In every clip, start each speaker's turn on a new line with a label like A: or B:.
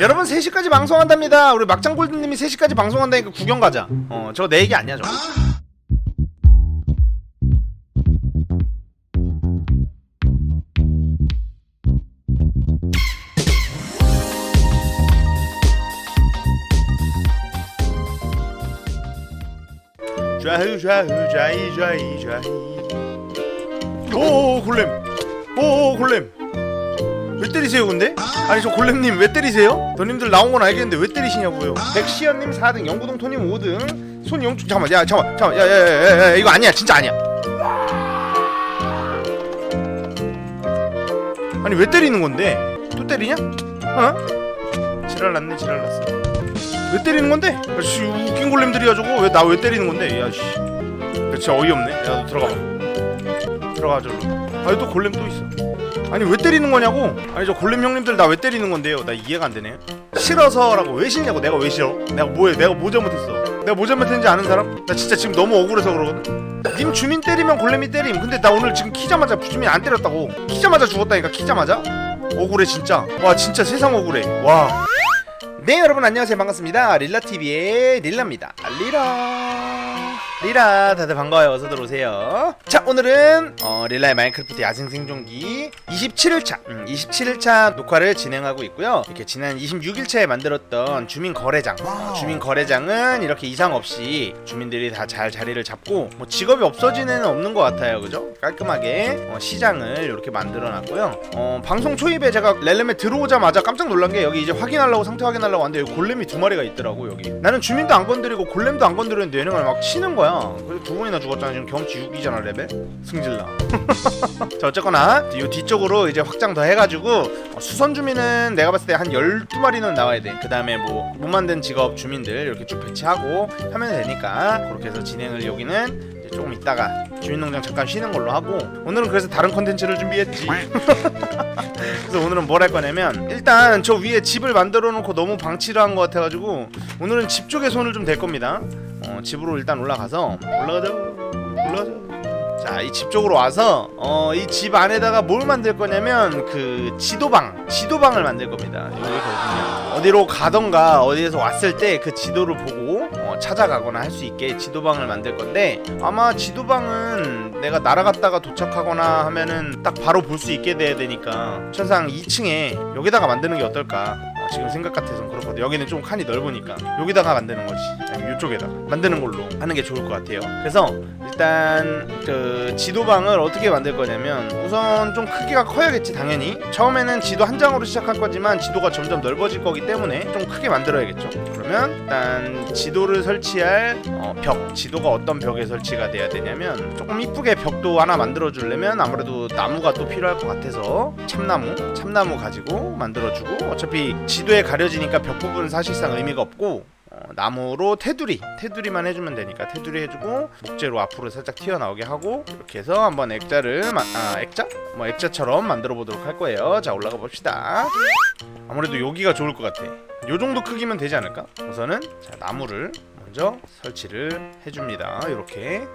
A: 여러분 3시까지 방송한답니다. 우리 막장골드님이 3시까지 방송한다니까 구경 가자. 어 저거 내 얘기 아니야 저거. 좌우 좌우 좌이 좌이 좌이. 오 골렘. 오 골렘 왜 때리세요 근데? 아니 저 골렘님 왜 때리세요? 너님들 나온 건 알겠는데 왜 때리시냐고요 백시연님 4등 영구동 토님 5등 손영준 잠깐만 야 잠깐만 잠깐만 야야야야 이거 아니야 진짜 아니야 아니 왜 때리는 건데? 또 때리냐? 어? 지랄 났네 지랄 났어 왜 때리는 건데? 야씨 웃긴 골렘들이야 저거 왜 나 왜 때리는 건데 야씨 진짜 어이없네 야 너 들어가 봐 들어가 저로 아니 또 골렘 또 있어 아니 왜 때리는 거냐고? 아니 저 골렘 형님들 나 왜 때리는 건데요? 나 이해가 안 되네. 싫어서라고 왜 싫냐고? 내가 왜 싫어? 내가 뭐해? 내가 뭐 잘못했어? 내가 뭐 잘못했는지 아는 사람? 나 진짜 지금 너무 억울해서 그러거든. 님 주민 때리면 골렘이 때림. 근데 나 오늘 지금 키자마자 주민 안 때렸다고. 키자마자 죽었다니까 키자마자? 억울해 진짜. 와 진짜 세상 억울해. 와. 네 여러분 안녕하세요. 반갑습니다. 릴라TV의 릴라입니다. 리라 리라 다들 반가워요. 어서 들어오세요. 자 오늘은 어, 릴라의 마인크래프트 야생 생존기 27일차 음, 27일차 녹화를 진행하고 있고요. 이렇게 지난 26일차에 만들었던 주민 거래장. 어, 주민 거래장은 이렇게 이상 없이 주민들이 다 잘 자리를 잡고 뭐 직업이 없어지는 애는 없는 것 같아요. 그죠? 깔끔하게 어, 시장을 이렇게 만들어 놨고요. 어, 방송 초입에 제가 렐렘에 들어오자마자 깜짝 놀란 게 여기 이제 확인하려고 상태 확인하려고 왔는데 여기 골렘이 두 마리가 있더라고 여기. 나는 주민도 안 건드리고 골렘도 안 건드렸는데 얘네가 막 치는 거야 그래서 두 번이나 죽었잖아. 지금 경험치 6이잖아 레벨? 승질나. 자 어쨌거나 이 뒤쪽으로 이제 확장 더 해가지고 어, 수선 주민은 내가 봤을 때 한 12마리는 나와야 돼그 다음에 뭐 못 만든 직업 주민들 이렇게 쭉 배치하고 하면 되니까 그렇게 해서 진행을 여기는 이제 조금 있다가 주민농장 잠깐 쉬는 걸로 하고 오늘은 그래서 다른 컨텐츠를 준비했지. 그래서 오늘은 뭘 할 거냐면 일단 저 위에 집을 만들어 놓고 너무 방치를 한 것 같아가지고 오늘은 집 쪽에 손을 좀 댈 겁니다 어, 집으로 일단 올라가서 올라가자 올라가자 자, 이 집 쪽으로 와서 어, 이 집 안에다가 뭘 만들 거냐면 그 지도방, 지도방을 만들 겁니다. 여기거든요. 어디로 가던가 어디에서 왔을 때 그 지도를 보고 어, 찾아가거나 할 수 있게 지도방을 만들 건데 아마 지도방은 내가 날아갔다가 도착하거나 하면은 딱 바로 볼 수 있게 돼야 되니까 천상 2층에 여기다가 만드는 게 어떨까? 어, 지금 생각 같아서는 그렇거든. 여기는 좀 칸이 넓으니까 여기다가 만드는 거지. 아니면 이쪽에다가 만드는 걸로 하는 게 좋을 것 같아요. 그래서 일단 그 지도방을 어떻게 만들 거냐면 우선 좀 크기가 커야겠지 당연히 처음에는 지도 한 장으로 시작할 거지만 지도가 점점 넓어질 거기 때문에 좀 크게 만들어야겠죠 그러면 일단 지도를 설치할 어, 벽 지도가 어떤 벽에 설치가 돼야 되냐면 조금 이쁘게 벽도 하나 만들어 주려면 아무래도 나무가 또 필요할 것 같아서 참나무 참나무 가지고 만들어 주고 어차피 지도에 가려지니까 벽 부분은 사실상 의미가 없고 어, 나무로 테두리 테두리만 해주면 되니까 테두리 해주고 목재로 앞으로 살짝 튀어나오게 하고 이렇게 해서 한번 액자를 마, 아 액자? 뭐 액자처럼 만들어 보도록 할 거예요. 자 올라가 봅시다. 아무래도 여기가 좋을 것 같아 요 정도 크기면 되지 않을까? 우선은 자 나무를 먼저 설치를 해줍니다. 이렇게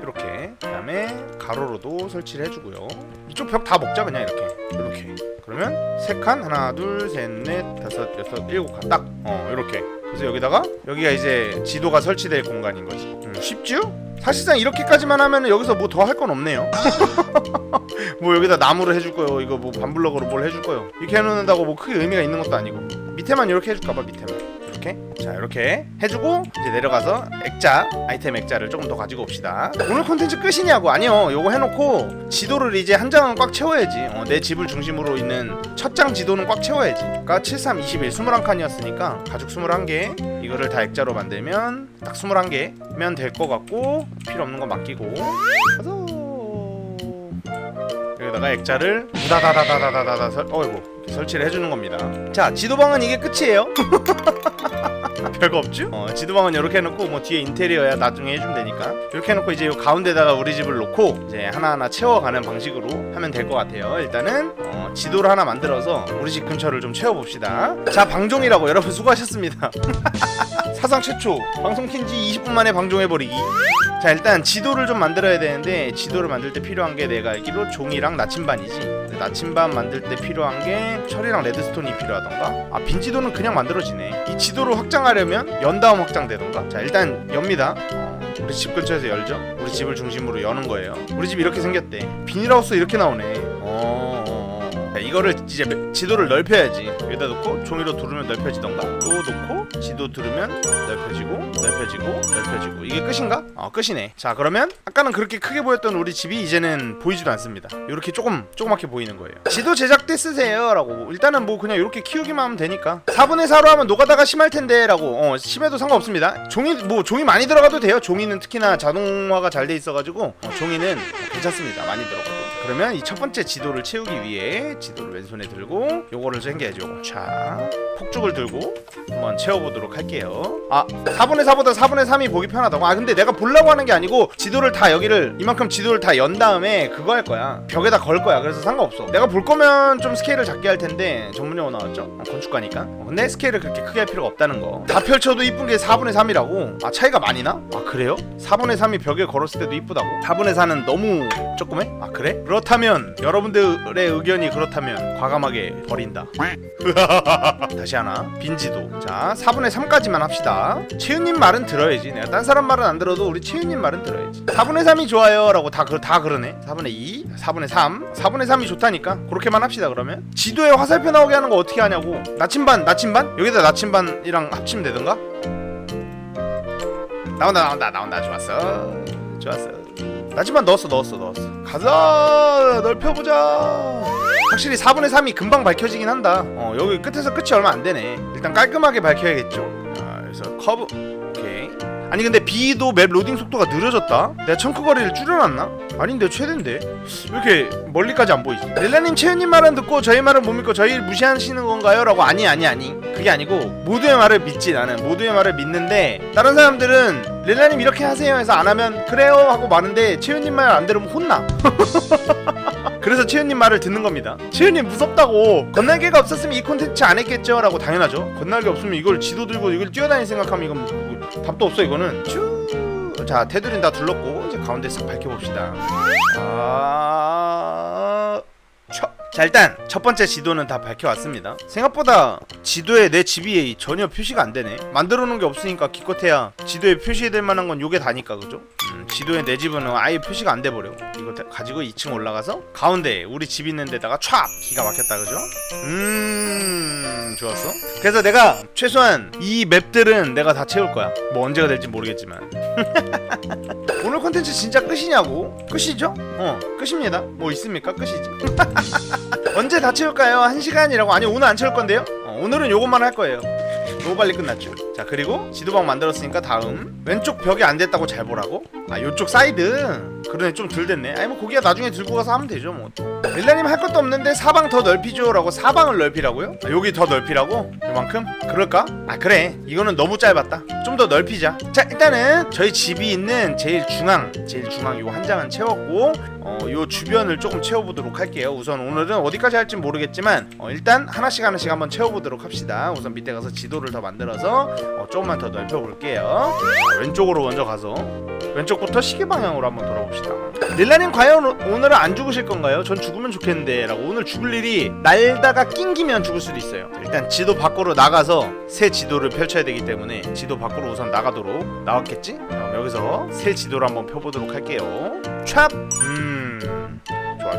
A: 이렇게. 그다음에 가로로도 설치를 해주고요. 이쪽 벽 다 먹자 그냥 이렇게. 이렇게. 그러면 세 칸 하나 둘 셋 넷 다섯 여섯 일곱 칸. 딱. 어 이렇게 그래서 여기다가 여기가 이제 지도가 설치될 공간인 거지. 음, 쉽죠? 사실상 이렇게까지만 하면 여기서 뭐 더 할 건 없네요. 뭐 여기다 나무를 해줄 거요 이거 뭐 반블럭으로 뭘 해줄 거요. 이렇게 해놓는다고 뭐 크게 의미가 있는 것도 아니고. 밑에만 이렇게 해줄까봐 밑에만 이렇게. 자 이렇게 해주고 이제 내려가서 액자 아이템 액자를 조금 더 가지고 옵시다. 오늘 콘텐츠 끝이냐고? 아니요. 요거 해놓고 지도를 이제 한 장은 꽉 채워야지. 어, 내 집을 중심으로 있는 첫 장 지도는 꽉 채워야지. 그러니까 73, 21, 21칸이었으니까 가죽 21개 이거를 다 액자로 만들면 딱 21개면 될 것 같고 필요 없는 거 맡기고. 가서 여기다가 액자를 우다다다다다다다 설, 어이구 설치를 해주는 겁니다. 자 지도방은 이게 끝이에요. 별거 없죠? 어, 지도방은 이렇게 해놓고 뭐 뒤에 인테리어야 나중에 해주면 되니까. 이렇게 해놓고 이제 요 가운데다가 우리 집을 놓고 이제 하나하나 채워가는 방식으로 하면 될 것 같아요. 일단은 어, 지도를 하나 만들어서 우리 집 근처를 좀 채워봅시다. 자 방종이라고 여러분 수고하셨습니다 사상 최초. 방송 킨지 20분 만에 방종해버리기. 자 일단 지도를 좀 만들어야 되는데 지도를 만들 때 필요한 게 내가 알기로 종이랑 나침반이지. 나침반 만들 때 필요한 게 철이랑 레드스톤이 필요하던가? 아 빈 지도는 그냥 만들어지네. 이 지도를 확장하려면 연 다음 확장되던가? 자 일단 엽니다. 어, 우리 집 근처에서 열죠? 우리 집을 중심으로 여는 거예요. 우리 집 이렇게 생겼대. 비닐하우스 이렇게 나오네 이거를 이제 지도를 넓혀야지. 여기다 놓고 종이로 두르면 넓혀지던가? 또 놓고 지도 두르면 넓혀지고 넓혀지고 넓혀지고. 이게 끝인가? 어 끝이네. 자 그러면 아까는 그렇게 크게 보였던 우리 집이 이제는 보이지도 않습니다. 이렇게 조금 조그맣게 보이는 거예요. 지도 제작 때 쓰세요 라고. 일단은 뭐 그냥 이렇게 키우기만 하면 되니까. 4분의 4로 하면 노가다가 심할 텐데 라고. 어 심해도 상관없습니다. 종이 뭐 종이 많이 들어가도 돼요. 종이는 특히나 자동화가 잘 돼 있어가지고. 어, 종이는 괜찮습니다. 많이 들어가도 그러면 이 첫 번째 지도를 채우기 위해 지도를 왼손에 들고 요거를 챙겨야죠 요거. 자 폭죽을 들고 한번 채워보도록 할게요 아 4분의 4보다 4분의 3이 보기 편하다고 아 근데 내가 보려고 하는 게 아니고 지도를 다 여기를 이만큼 지도를 다 연 다음에 그거 할 거야 벽에다 걸 거야 그래서 상관없어 내가 볼 거면 좀 스케일을 작게 할 텐데 전문 용어 나왔죠 어, 건축가니까 어, 근데 스케일을 그렇게 크게 할 필요가 없다는 거 다 펼쳐도 이쁜 게 4분의 3이라고 아 차이가 많이 나? 아 그래요? 4분의 3이 벽에 걸었을 때도 이쁘다고 4분의 4는 너무 조그매? 아 그래? 그 렇다면 여러분들의 의견이 그렇다면 과감하게 버린다. 다시 하나 빈지도. 자 4분의 3까지만 합시다. 채윤님 말은 들어야지. 내가 딴 사람 말은 안 들어도 우리 채윤님 말은 들어야지. 4분의 3이 좋아요 라고 다, 그, 다 그러네. 4분의 2 4분의 3 4분의 3이 좋다니까. 그렇게만 합시다 그러면. 지도에 화살표 나오게 하는 거 어떻게 하냐고. 나침반 나침반? 여기다 나침반이랑 합치면 되던가? 나온다 나온다 나온다. 좋았어. 좋았어. 나침반 넣었어 넣었어 넣었어 가자. 넓혀보자. 확실히 4분의 3이 금방 밝혀지긴 한다. 어 여기 끝에서 끝이 얼마 안 되네. 일단 깔끔하게 밝혀야겠죠. 자 그래서 커브. 오케이. 아니 근데 B도 맵 로딩 속도가 느려졌다? 내가 청크 거리를 줄여놨나? 아닌데 최대인데. 왜 이렇게 멀리까지 안 보이지? 렐라님 채연님 말은 듣고 저희 말은 못 믿고 저희를 무시하시는 건가요? 라고 아니 아니 아니. 그게 아니고 모두의 말을 믿지 나는. 모두의 말을 믿는데 다른 사람들은 렐라님 이렇게 하세요 해서 안 하면 그래요 하고 마는데 채연님 말 안 들으면 혼나 그래서 채윤님 말을 듣는 겁니다. 채윤님 무섭다고 건날개가 없었으면 이 콘텐츠 안 했겠죠 라고 당연하죠. 건날개 없으면 이걸 지도 들고 이걸 뛰어다닐 생각하면 이건 뭐, 답도 없어 이거는. 쭉. 자 테두리는 다 둘렀고 이제 가운데 싹 밝혀봅시다. 아. 첫. 자 일단 첫 번째 지도는 다 밝혀왔습니다. 생각보다 지도에 내 집이 전혀 표시가 안 되네. 만들어 놓은 게 없으니까 기껏해야 지도에 표시될 만한 건 요게 다니까 그죠? 음, 지도에 내 집은 아예 표시가 안 돼 버려. 이거 다- 가지고 2층 올라가서 가운데 우리 집 있는 데다가 촥 기가 막혔다 그죠? 음 좋았어. 그래서 내가 최소한 이 맵들은 내가 다 채울 거야. 뭐 언제가 될지 모르겠지만. 오늘 콘텐츠 진짜 끝이냐고? 끝이죠? 어 끝입니다. 뭐 있습니까? 끝이지. 언제 다 채울까요? 한 시간이라고? 아니 오늘 안 채울 건데요? 어, 오늘은 요것만 할 거예요. 너무 빨리 끝났죠. 자 그리고 지도방 만들었으니까 다음 왼쪽 벽이 안 됐다고 잘 보라고? 아 요쪽 사이드 그러네 좀 덜 됐네. 아니 뭐 고기야 나중에 들고 가서 하면 되죠 뭐. 릴라님 할 것도 없는데 사방 더 넓히죠 라고 사방을 넓히라고요? 아, 여기 더 넓히라고? 요만큼? 그럴까? 아 그래 이거는 너무 짧았다. 좀 더 넓히자. 자 일단은 저희 집이 있는 제일 중앙 제일 중앙 요 한 장은 채웠고 어, 요 주변을 조금 채워보도록 할게요. 우선 오늘은 어디까지 할지 모르겠지만 어, 일단 하나씩 하나씩 한번 채워보도록 합시다. 우선 밑에 가서 지도를 더 만들어서 어, 조금만 더 넓혀볼게요. 자, 왼쪽으로 먼저 가서 왼쪽부터 시계 방향으로 한번 돌아봅시다. 릴라님 과연 오- 오늘은 안 죽으실 건가요? 전 죽으면 좋겠는데 라고 오늘 죽을 일이 날다가 낑기면 죽을 수도 있어요. 일단 지도 밖으로 나가서 새 지도를 펼쳐야 되기 때문에 지도 밖으로 우선 나가도록 나왔겠지? 그럼 여기서 새 지도를 한번 펴보도록 할게요. 찹! 음...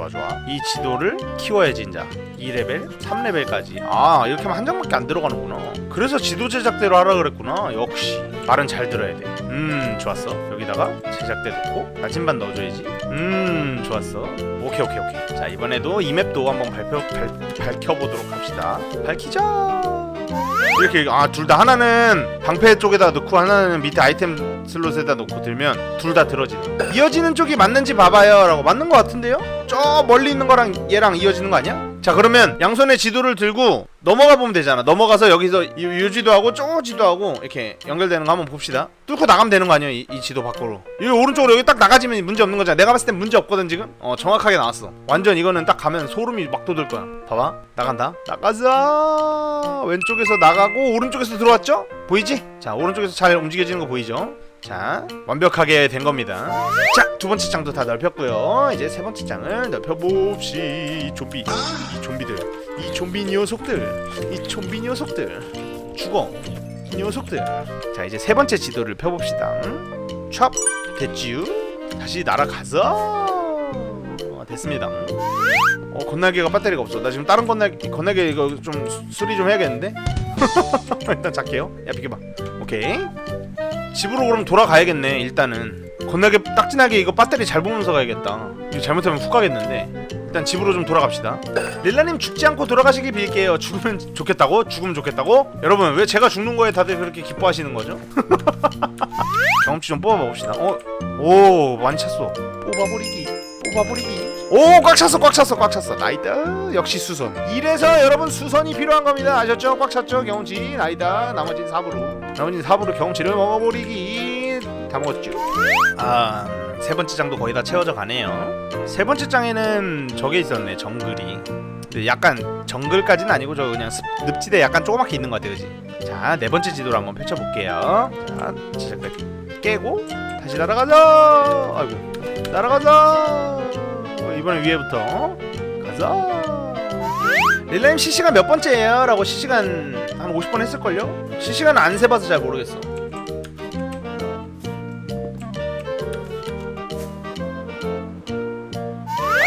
A: 좋아 좋아. 이 지도를 키워야지 인자 2레벨 3레벨까지. 아 이렇게 하면 한 장밖에 안 들어가는구나. 그래서 지도 제작대로 하라 그랬구나. 역시. 말은 잘 들어야 돼음 좋았어. 여기다가 제작대 놓고 나침반 넣어줘야지. 음 좋았어. 오케이 오케이 오케이. 자 이번에도 이 맵도 한번 발표 발, 밝혀보도록 합시다. 밝히자 이렇게 아 둘 다 하나는 방패 쪽에다 넣고 하나는 밑에 아이템 슬롯에다 놓고 들면 둘 다 들어지는 이어지는 쪽이 맞는지 봐봐요 라고 맞는 것 같은데요? 저 멀리 있는 거랑 얘랑 이어지는 거 아니야? 자 그러면 양손에 지도를 들고 넘어가 보면 되잖아. 넘어가서 여기서 이, 이 지도하고 저 지도하고 이렇게 연결되는 거 한번 봅시다. 뚫고 나가면 되는 거 아니야 이, 이 지도 밖으로. 이 오른쪽으로 여기 딱 나가지면 문제 없는 거잖아. 내가 봤을 땐 문제 없거든 지금? 어 정확하게 나왔어. 완전 이거는 딱 가면 소름이 막 돋을 거야. 봐봐. 나간다. 나가자! 왼쪽에서 나가고 오른쪽에서 들어왔죠? 보이지? 자 오른쪽에서 잘 움직여지는 거 보이죠? 자 완벽하게 된 겁니다. 자 두 번째 장도 다 넓혔고요. 이제 세 번째 장을 넓혀봅시. 이 좀비 이 좀비들 이 좀비 녀석들 이 좀비 녀석들 죽어 이 녀석들. 자 이제 세 번째 지도를 펴봅시다. 응? 촥 됐지요 다시 날아가서. 어, 됐습니다. 어 건날개가 배터리가 없어. 나 지금 다른 건날개 건날개 이거 좀 수- 수리 좀 해야겠는데? 일단 작게요. 야 비켜봐. 오케이 집으로 그럼 돌아가야겠네 일단은. 건나게 딱진하게 이거 배터리 잘 보면서 가야겠다. 이거 잘못하면 훅 가겠는데. 일단 집으로 좀 돌아갑시다. 릴라님 죽지 않고 돌아가시길 빌게요. 죽으면 좋겠다고? 죽으면 좋겠다고? 여러분 왜 제가 죽는 거에 다들 그렇게 기뻐하시는 거죠? 경험치 좀 뽑아봅시다. 어? 오 많이 찼어. 뽑아버리기 뽑아버리기. 오 꽉 찼어 꽉 찼어 꽉 찼어. 나이다. 역시 수선. 이래서 여러분 수선이 필요한 겁니다. 아셨죠? 꽉 찼죠? 경험치. 나이다. 나머지는 삽으로 나머지는 삽으로 경험치를 먹어버리기. 다 먹었죠? 아세 번째 장도 거의 다 채워져 가네요. 세 번째 장에는 저게 있었네 정글이. 약간 정글까지는 아니고 저 그냥 습, 늪지대 약간 조그맣게 있는 것 같아요 그지? 자네 번째 지도를 한번 펼쳐볼게요. 자 시작까지 깨고 다시 날아가자! 아이고 날아가자! 어, 이번엔 위에부터 가자 릴라님 실시간 몇 번째예요? 라고 실시간 한 50번 했을걸요? 실시간 안 세봐서 잘 모르겠어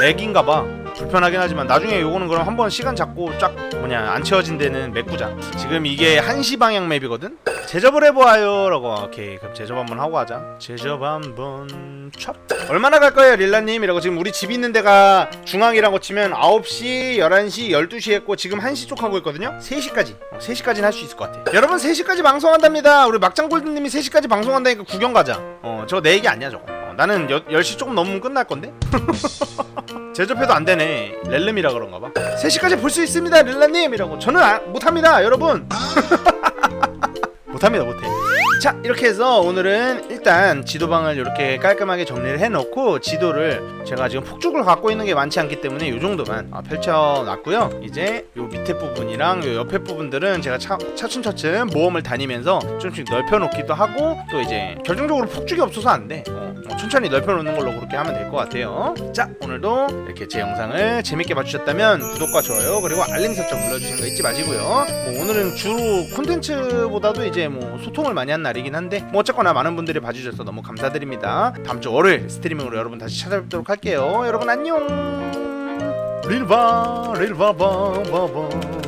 A: 렉인가봐 불편하긴 하지만 나중에 요거는 그럼 한번 시간 잡고 쫙 뭐냐 안 채워진 데는 메꾸자 지금 이게 1시 방향 맵이거든? 제접을 해보아요. 라고. 오케이. 그럼 제접 한번 하고 하자. 제접 한번 찹. 얼마나 갈 거예요 릴라님? 이라고 지금 우리 집 있는 데가 중앙이라고 치면 9시 11시 12시 했고 지금 1시 쪽 하고 있거든요. 3시까지. 어, 3시까지는 할 수 있을 것 같아. 여러분 3시까지 방송한답니다. 우리 막장골드님이 3시까지 방송한다니까 구경 가자. 어 저거 내 얘기 아니야 저거. 어, 나는 여, 10시 조금 넘으면 끝날 건데? 제접해도 안 되네. 렐름이라 그런가 봐. 3시까지 볼 수 있습니다, 릴라님 이라고. 저는 아, 못합니다, 여러분. 못합니다, 못해. 자, 이렇게 해서 오늘은 일단 지도방을 이렇게 깔끔하게 정리를 해놓고 지도를 제가 지금 폭죽을 갖고 있는 게 많지 않기 때문에 이 정도만 아, 펼쳐놨고요. 이제 요 밑에 부분이랑 요 옆에 부분들은 제가 차, 차츰차츰 모험을 다니면서 좀씩 넓혀놓기도 하고 또 이제 결정적으로 폭죽이 없어서 안 돼. 어, 어, 천천히 넓혀놓는 걸로 그렇게 하면 될 것 같아요. 자, 오늘도 이렇게 제 영상을 재밌게 봐주셨다면 구독과 좋아요 그리고 알림 설정 눌러주시는 거 잊지 마시고요. 뭐 오늘은 주로 콘텐츠보다도 이제 뭐 소통을 많이 한 날이긴 한데 뭐 어쨌거나 많은 분들이 봐주셔서 너무 감사드립니다. 다음 주 월요일 스트리밍으로 여러분 다시 찾아뵙도록 할게요. 여러분 안녕. 릴바 릴바 바바바